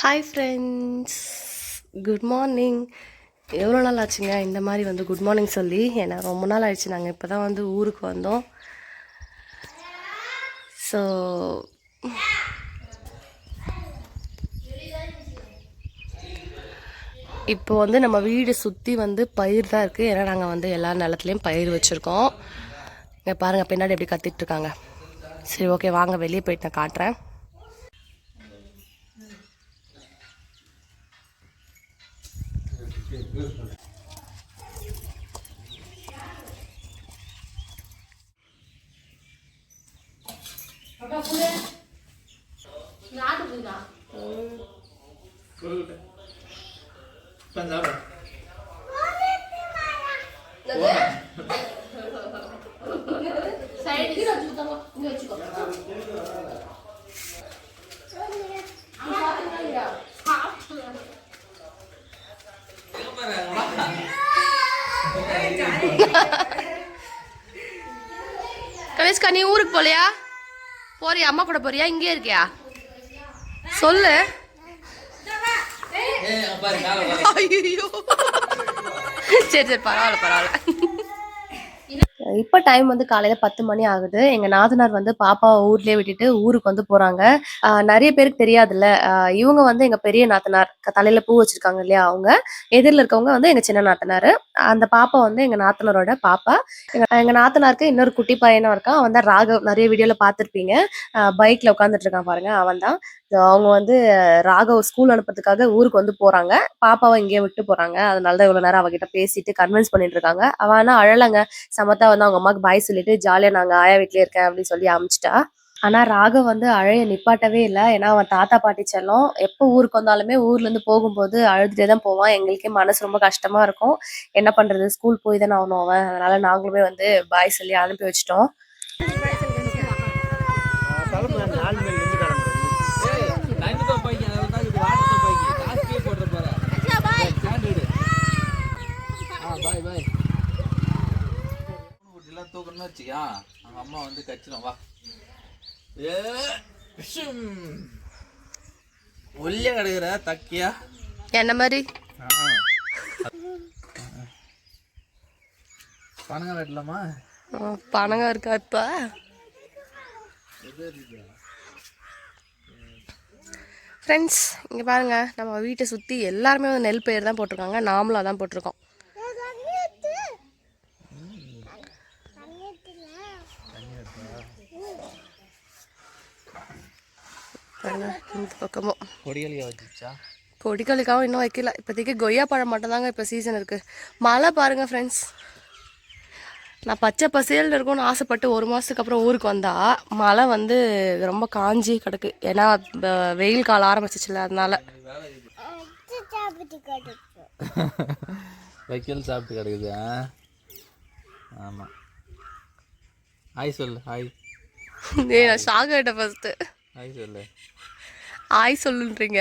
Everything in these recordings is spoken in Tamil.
ஹாய் ஃப்ரெண்ட்ஸ் குட் மார்னிங் எவ்வளோ நாள் ஆச்சுங்க? இந்த மாதிரி வந்து குட் மார்னிங் சொல்லி ஏன்னா ரொம்ப நாள் ஆயிடுச்சு. நாங்கள் இப்போ தான் வந்து ஊருக்கு வந்தோம். ஸோ இப்போ வந்து நம்ம வீடு சுற்றி வந்து பயிர் தான் இருக்குது ஏன்னா நாங்கள் வந்து எல்லா நிலத்துலையும் பயிர் வச்சுருக்கோம். இங்கே பாருங்கள் பின்னாடி எப்படி கத்திட்ருக்காங்க. சரி ஓகே வாங்க வெளியே போயிட்டு நான் காட்டுறேன். கணேஷ்கா நீ ஊருக்கு போலையா? போறியா? அம்மா கூட போறியா? இங்கே இருக்கியா? சொல்லு. ஐயோ. சரி சரி பரவாயில்ல பரவாயில்ல. இப்போ டைம் வந்து காலையில் பத்து மணி ஆகுது. எங்கள் நாத்தனார் வந்து பாப்பாவை ஊர்லேயே விட்டுட்டு ஊருக்கு வந்து போகிறாங்க நிறைய பேருக்கு தெரியாதுல்ல. இவங்க வந்து எங்கள் பெரிய நாத்தனார் தலையில பூ வச்சிருக்காங்க இல்லையா அவங்க? எதிரில் இருக்கவங்க வந்து எங்கள் சின்ன நாத்தனார். அந்த பாப்பா வந்து எங்கள் நாத்தனாரோட பாப்பா. எங்க நாத்தனாருக்கு இன்னொரு குட்டி பையனும் இருக்கான். அவன் தான் ராகவ். நிறைய வீடியோல பார்த்துருப்பீங்க. பைக்ல உட்காந்துட்டு இருக்கான் பாருங்க. அவன் தான் அவங்க வந்து ராகவ் ஸ்கூல் அனுப்புறதுக்காக ஊருக்கு வந்து போறாங்க. பாப்பாவை இங்கேயே விட்டு போறாங்க. அதனால தான் இவ்வளவு நேரம் அவகிட்ட பேசிட்டு கன்வின்ஸ் பண்ணிட்டு இருக்காங்க. அவ ஆனா அழலங்க. சமத்தா வந்து அவங்க அம்மாக்கு பாய் சொல்லிட்டு ஜாலியா நாங்க ஆயா வீட்லயே இருக்கேன் அப்படின்னு சொல்லி அமிச்சிட்டா. ஆனா ராகவ் வந்து அழைய நிப்பாட்டவே இல்லை. ஏன்னா அவன் தாத்தா பாட்டி செல்லம் எப்போ ஊருக்கு வந்தாலுமே ஊர்ல இருந்து போகும்போது அழுதுட்டே தான் போவான். எங்களுக்கே மனசு ரொம்ப கஷ்டமா இருக்கும். என்ன பண்றது? ஸ்கூல் போய் தானே ஆகணும் அவன். அதனால நாங்களுமே வந்து பாய் சொல்லி அனுப்பி வச்சிட்டோம். தூக்கணும்னு வச்சுக்கா. அவங்க அம்மா வந்து கச்சிடும் வா. ஏ. ஒல்லியா கிடக்குற தக்கியா? என்ன மாதிரி? பணம் வெட்டலாமா? பணங்க இருக்கா இப்ப? ஃப்ரெண்ட்ஸ் இங்க பாருங்க. நம்ம வீட்டை சுத்தி எல்லாருமே வந்து நெல் பயிர் தான் போட்டிருக்காங்க. நாமளும் அதான் போட்டிருக்கோம். பக்கமும் கொடிகளியா வச்சுச்சா கொடிகளுக்காகவும் இன்னும் வைக்கல இப்போதைக்கு கொய்யா பழம் மட்டும்தாங்க இப்போ சீசன் இருக்கு மழை பாருங்க ஃப்ரெண்ட்ஸ் நான் பச்சை பசேல்னு இருக்கும்னு ஆசைப்பட்டு ஒரு மாதத்துக்கு அப்புறம் ஊருக்கு வந்தா மழை வந்து ரொம்ப காஞ்சி கிடக்கு ஏன்னா வெயில் காலம் ஆரம்பிச்சிச்சுல அதனால வைக்கல் சாப்பிட்டு கிடக்குது ஆ? ஆமா ஹாய் சொல்லு ஹாய் ஏய் நான் ஷாக் ஆகிட்டேன் ஃபர்ஸ்ட்டு ஹாய் சொல்லு ஆய் சொல்லுன்றீங்க.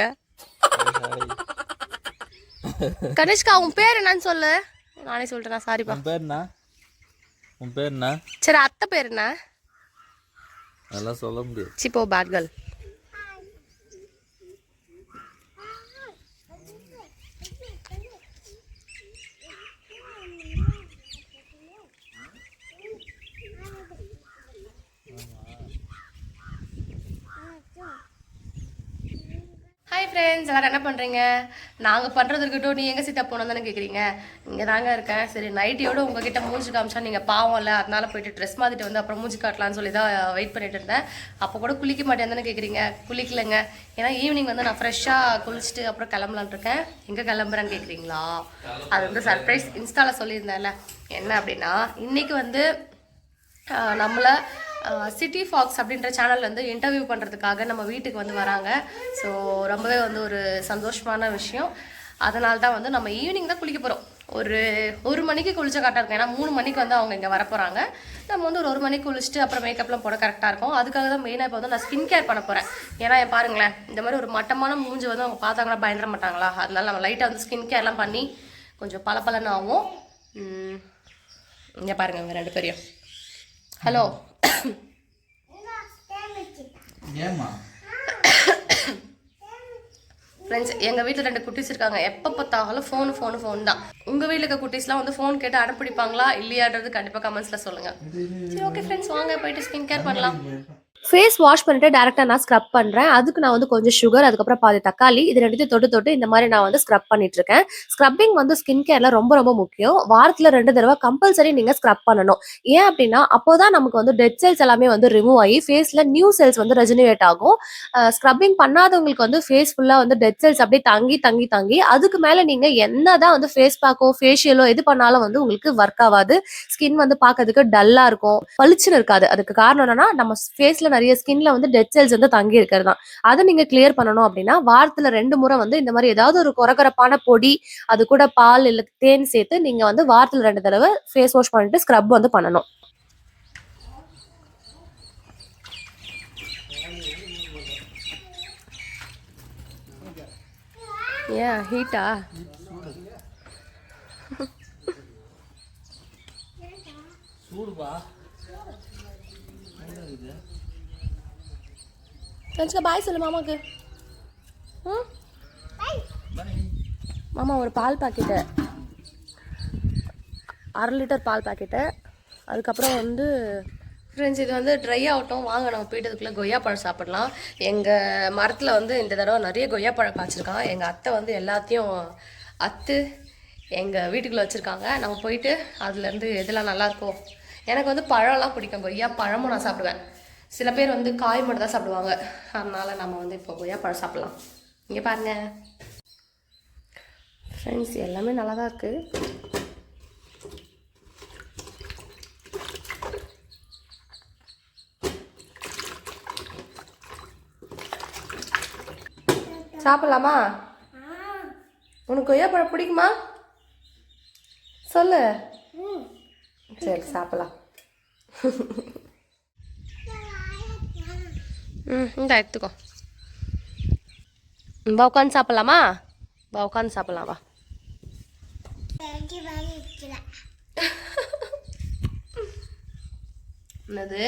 கனிஷ்கா உன் பேர் என்னன்னு சொல்லு. நானே சொல்லிட்டேன் சாரிப்பா உன் பேர் என்ன உன் பேர் என்ன சரி அத்தை பேர் என்ன? அதெல்லாம் சொல்ல முடியாது. சிப்போ பேட் கேர்ள் ஹாய் ஃப்ரெண்ட்ஸ் எல்லாரும் என்ன பண்ணுறீங்க நாங்கள் பண்ணுறது இருக்கட்டும் நீ எங்கே சீட்டா போனோம் தானே கேட்குறீங்க இங்கே தாங்க இருக்கேன். சரி நைட்டியோட உங்ககிட்ட மூஞ்சி காமிச்சா நீங்கள் பாவம் இல்லை. அதனால போயிட்டு ட்ரெஸ் மாற்றிட்டு வந்து அப்புறம் மூஞ்சி காட்டலாம்னு சொல்லி தான் வெயிட் பண்ணிட்டு இருந்தேன். அப்போ கூட குளிக்க மாட்டேன் தானே கேட்குறீங்க குளிக்கலைங்க. ஏன்னா ஈவினிங் வந்து நான் ஃப்ரெஷ்ஷாக குளிச்சுட்டு அப்புறம் கிளம்பலான் இருக்கேன். எங்கே கிளம்புறேன்னு கேட்குறீங்களா அது வந்து சர்ப்ரைஸ் இன்ஸ்டாவில் சொல்லியிருந்தேன்ல. என்ன அப்படின்னா இன்னைக்கு வந்து நம்மளை சிட்டி ஃபாக்ஸ் அப்படின்ற சேனல் வந்து இன்டர்வியூ பண்ணுறதுக்காக நம்ம வீட்டுக்கு வந்து வராங்க. ஸோ ரொம்பவே வந்து ஒரு சந்தோஷமான விஷயம். அதனால தான் வந்து நம்ம ஈவினிங் தான் குளிக்க போகிறோம் ஒரு ஒரு மணிக்கு குளிச்ச கரெக்டாக இருக்கும். ஏன்னா மூணு மணிக்கு வந்து அவங்க இங்கே வரப்போகிறாங்க நம்ம வந்து ஒரு ஒரு மணிக்கு குளிச்சுட்டு அப்புறம் மேக்கப்லாம் போட கரெக்டாக இருக்கும். அதுக்காக தான் மெயினாக இப்போ வந்து நான் ஸ்கின் கேர் பண்ண போகிறேன் ஏன்னா என் பாருங்களேன் இந்த மாதிரி ஒரு மட்டமான மூஞ்சி வந்து அவங்க பார்த்தாங்கன்னா பயந்துட மாட்டாங்களா? அதனால நம்ம லைட்டாக வந்து ஸ்கின் கேர்லாம் பண்ணி கொஞ்சம் பளபளன்னு ஆகும். இங்கே பாருங்க இவங்க ரெண்டு பேரையும். ஹலோ ஏமா ஃப்ரெண்ட்ஸ் எங்கள் வீட்டில் ரெண்டு குட்டீஸ் இருக்காங்க. எப்போ பார்த்தாலும் ஃபோன் ஃபோன் ஃபோன் தான். உங்கள் வீட்டில் இருக்க குட்டீஸ்லாம் வந்து ஃபோன் கேட்டு அடம்பிடிப்பாங்களா இல்லையான்றது கண்டிப்பாக கமெண்ட்ஸில் சொல்லுங்கள் சரி ஓகே ஃப்ரெண்ட்ஸ் வாங்க போயிட்டு ஸ்கின் கேர் பண்ணலாம். ஃபேஸ் வாஷ் பண்ணிட்டு டேரெக்டாக நான் ஸ்க்ரப் பண்ணுறேன் அதுக்கு நான் வந்து கொஞ்சம் சுகர் அதுக்கப்புறம் பாதி தக்காளி இது ரெண்டுத்தையும் தொட்டு தொட்டு இந்த மாதிரி நான் வந்து ஸ்க்ரப் பண்ணிட்டு இருக்கேன். ஸ்க்ரப்பிங் வந்து ஸ்கின் கேர்ல ரொம்ப ரொம்ப முக்கியம். வாரத்தில் ரெண்டு தடவை கம்பல்சரி நீங்கள் ஸ்க்ரப் பண்ணணும். ஏன் அப்படின்னா அப்போதான் நமக்கு வந்து டெட் செல்ஸ் எல்லாமே வந்து ரிமூவ் ஆகி ஃபேஸில் நியூ செல்ஸ் வந்து ரெஜினேட் ஆகும். ஸ்க்ரப்பிங் பண்ணாதவங்களுக்கு வந்து ஃபேஸ் ஃபுல்லாக வந்து டெட் செல்ஸ் அப்படியே தங்கி தங்கி தங்கி அதுக்கு மேலே நீங்கள் என்னதான் வந்து ஃபேஸ் பேக்கோ ஃபேஷியலோ எது பண்ணாலும் வந்து உங்களுக்கு ஒர்க் ஆகாது. ஸ்கின் வந்து பார்க்கறதுக்கு டல்லாக இருக்கும். பளிச்சுன்னு இருக்காது. அதுக்கு காரணம் என்னன்னா நம்ம ஃபேஸில் நிறைய ஸ்கின்ல வந்து டெட் செல்ஸ் வந்து தங்கி இருக்கிறது தான். அதை நீங்க கிளியர் பண்ணணும் அப்படின்னா வாரத்தில் ரெண்டு முறை வந்து இந்த மாதிரி ஏதாவது ஒரு குறகுறப்பான பொடி அது கூட பால் இல்லை தேன் சேர்த்து நீங்கள் வந்து வாரத்தில் ரெண்டு தடவை ஃபேஸ் வாஷ் பண்ணிட்டு ஸ்க்ரப் வந்து பண்ணணும். ஏன் ஹீட்டா சூடுபா நினச்சிக்க பாய் சொல்லு மாமாக்கு. ம்? மாமா ஒரு பால் பாக்கெட்டு அரை லிட்டர் பால் பாக்கெட்டு அதுக்கப்புறம் வந்து ஃப்ரெண்ட்ஸ் இது வந்து ட்ரை ஆகட்டும். வாங்க நம்ம போயிட்டு அதுக்குள்ளே கொய்யா பழம் சாப்பிடலாம். எங்கள் மரத்தில் வந்து இந்த தடவை நிறைய கொய்யா பழம் காய்ச்சிருக்கான். எங்கள் அத்தை வந்து எல்லாத்தையும் அத்து எங்கள் வீட்டுக்குள்ளே வச்சுருக்காங்க. நம்ம போயிட்டு அதுலேருந்து எதெல்லாம் நல்லாயிருக்கும் எனக்கு வந்து பழம்லாம் பிடிக்கும். கொய்யா பழமும் நான் சாப்பிடுவேன். சில பேர் வந்து காய் மட்டும் தான் சாப்பிடுவாங்க. அதனால நம்ம வந்து இப்போ கொய்யா பழம் சாப்பிடலாம். இங்கே பாருங்க. ஃப்ரெண்ட்ஸ் எல்லாமே நல்லா தான் இருக்குது சாப்பிடலாமா? உனக்கு கொய்யா பழம் பிடிக்குமா? சொல்லு. சரி சாப்பிடலாம். ம் இந்த எடுத்துக்கோ வா உட்காந்து சாப்பிடலாமா வா உட்காந்து சாப்பிடலாம் வா என்னது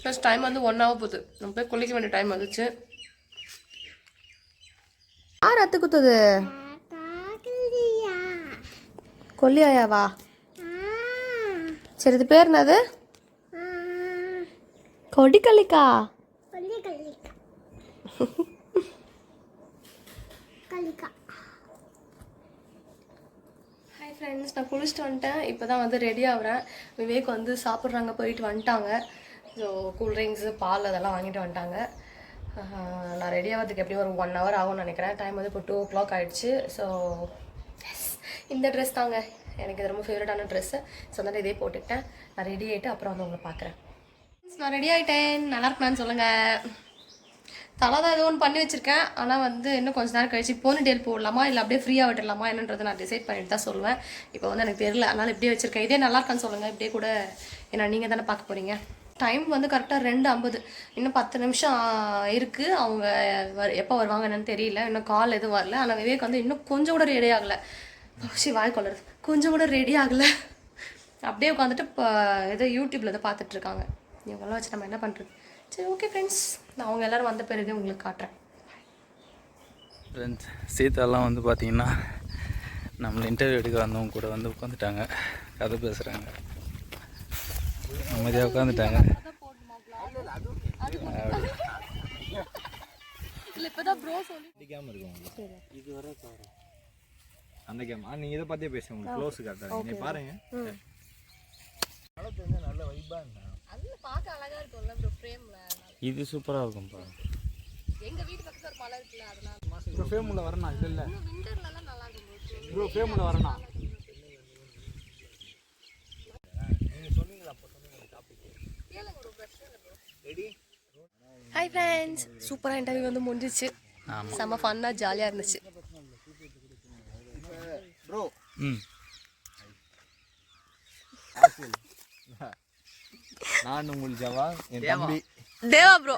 ப்ளஸ் டைம் வந்து ஒன் ஹவர் போகுது. நம்ம போய் குளிக்க வேண்டிய டைம் வந்துச்சு. யார் அத்து குத்துது? கொல்லியாயாவா சரி இது பேர் என்னது? கொடிக்கல்லிக்கா. ஹாய் ஃப்ரெண்ட்ஸ் நான் குளிச்சுட்டு வந்துட்டேன். இப்போ தான் வந்து ரெடி ஆகுறேன். விவேக் வந்து சாப்பிட்றாங்க போயிட்டு வந்துட்டாங்க. ஸோ கூல்ட்ரிங்க்ஸு பால் அதெல்லாம் வாங்கிட்டு வந்துட்டாங்க. நான் ரெடி ஆகிறதுக்கு எப்படியும் ஒரு ஒன் ஹவர் ஆகும்னு நினைக்கிறேன். டைம் வந்து இப்போ டூ ஓ கிளாக் ஆகிடுச்சு ஸோ இந்த ட்ரெஸ் தாங்க. எனக்கு இது ரொம்ப ஃபேவரட்டான ட்ரெஸ்ஸு ஸோ அதனால் இதே போட்டுக்கிட்டேன். நான் ரெடி ஆகிட்டு அப்புறம் வந்து உங்களை பார்க்குறேன். நான் ரெடி ஆகிட்டேன் நல்லா இருக்கலான்னு சொல்லுங்கள் தலை தான் ஏதோ ஒன்று பண்ணி வச்சுருக்கேன். ஆனால் வந்து இன்னும் கொஞ்ச நேரம் கழிச்சு போன டேல் போடலாமா? இல்லை அப்படியே ஃப்ரீயாக விட்டுடலாமா? என்னன்றதை நான் டிசைட் பண்ணிட்டு தான் சொல்லுவேன். இப்போ வந்து எனக்கு தெரியல. அதனால் இப்படியே வச்சுருக்கேன். இதே நல்லா இருக்கான்னு சொல்லுங்கள் இப்படியே கூட ஏன்னா நீங்கள் தானே பார்க்க போகிறீங்க டைம் வந்து கரெக்டாக ரெண்டு ஐம்பது. இன்னும் பத்து நிமிஷம் இருக்குது அவங்க எப்போ வருவாங்க என்னன்னு தெரியல. இன்னும் கால் எதுவும் வரல. ஆனால் விவேக் வந்து இன்னும் கொஞ்சம் கூட ரெடி ஆகலை. சி வாய் கொள்ளுறது கொஞ்சம் கூட ரெடி ஆகலை. அப்படியே உட்காந்துட்டு இப்போ ஏதோ யூடியூப்பில் தான் பார்த்துட்டு இருக்காங்க. இவங்கெல்லாம் வச்சு நம்ம என்ன பண்ணுறது சரி ஓகே ஃப்ரெண்ட்ஸ் நான் அவங்க எல்லோரும் வந்த பிறகு உங்களுக்கு காட்டுறேன். ஃப்ரெண்ட்ஸ் சீதாலாம் வந்து பார்த்தீங்கன்னா நம்மளை இன்டர்வியூ எடுக்க வந்தவங்க கூட வந்து உட்காந்துட்டாங்க கதை பேசுகிறாங்க அமைதியாக உட்காந்துட்டாங்க உங்களுக்கு. இது வர அந்த கேம் ஆ நீங்க இதை பத்தியே பேசுங்க உங்களுக்கு க்ளோஸ் காட்டுறேன் நீ பாருங்க. நல்ல வைபா அதில் பார்க்க அழகாக இருக்கும்ல ப்ரோ ஃப்ரேமில் இது சூப்பரா இருக்கும்பா எங்கள் வீட்டு பக்கத்தில் ஒரு மலை இருக்குல்ல அதனால. ப்ரோ ஃபேம் உள்ள வரணும் இல்ல. இல்ல விண்டர்லலாம் நல்லா இருக்கும் ப்ரோ ஃபேம் உள்ள வரணும் ஹாய் ஃப்ரெண்ட்ஸ் சூப்பராக இன்டர்வியூ வந்து முடிஞ்சிச்சு. செம்ம ஃபன்னாக ஜாலியாக இருந்துச்சு. நான் உங்கள் ஜவா என் தம்பி. தேவா ப்ரோ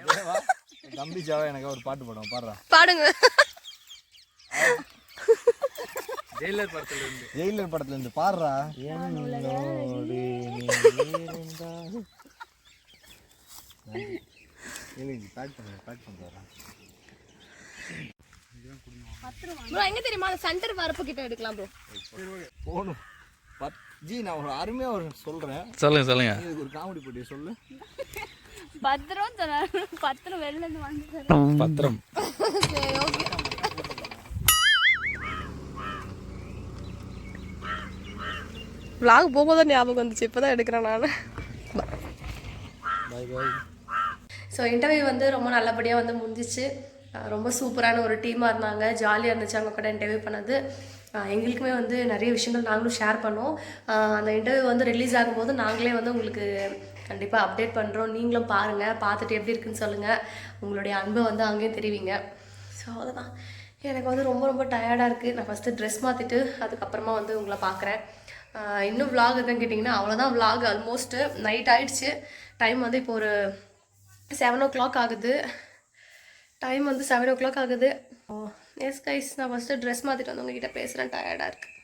தம்பி ஜவா எனக்கு ஒரு பாட்டு பாடுவோம் பாடுறான் பாடுங்க. ஜெயிலர் படத்துல இருந்து. ஜெயிலர் படத்துல இருந்து பாடுறா. என்னோடு நீ இருந்தால் இல்லைங்க பேக் பண்ண பேக் பண்ணுறா ப்ரோ எங்க தெரியுமா? அந்த சென்டர் வரப்பு கிட்ட எடுக்கலாம் ப்ரோ. போகணும். பத் ஜி நான் ஒரு அருமையாக ஒரு சொல்கிறேன் சொல்லுங்க சொல்லுங்க. இதுக்கு ஒரு காமெடி போட்டி சொல்லு. பத்திரம் சொன்னாரு. பத்திரம் வெளில இருந்து வந்து பத்திரம். சரி ஓகே. Vlog போகும்போது ஞாபகம் வந்துச்சு. இப்போ தான் எடுக்கிறேன் நான். ஸோ இன்டர்வியூ வந்து ரொம்ப நல்லபடியாக வந்து முடிஞ்சிச்சு. ரொம்ப சூப்பரான ஒரு டீமாக இருந்தாங்க. ஜாலியாக இருந்துச்சு அவங்க கூட இன்டர்வியூ பண்ணது. எங்களுக்குமே வந்து நிறைய விஷயங்கள் நாங்களும் ஷேர் பண்ணோம். அந்த இன்டர்வியூ வந்து ரிலீஸ் ஆகும்போது நாங்களே வந்து உங்களுக்கு கண்டிப்பாக அப்டேட் பண்ணுறோம் நீங்களும் பாருங்கள் பார்த்துட்டு எப்படி இருக்குன்னு சொல்லுங்கள் உங்களுடைய அன்பை வந்து அங்கேயும் தெரிவிங்க. ஸோ அதுதான் எனக்கு வந்து ரொம்ப ரொம்ப டயர்டாக இருக்குது நான் ஃபஸ்ட்டு ட்ரெஸ் மாற்றிட்டு அதுக்கப்புறமா வந்து உங்களை பார்க்குறேன். இன்னும் விலாக் எதுவும் கேட்டிங்கன்னா அவ்வளோதான் விலாக் ஆல்மோஸ்ட்டு நைட் ஆயிடுச்சு. டைம் வந்து இப்போ ஒரு செவன் ஓ கிளாக் ஆகுது. டைம் வந்து செவன் ஓ கிளாக் ஆகுது oh, எஸ் கைஸ் நான் ஃபஸ்ட்டு ட்ரெஸ் மாற்றிட்டு வந்து உங்ககிட்ட பேசுகிறேன் டயர்டாக இருக்குது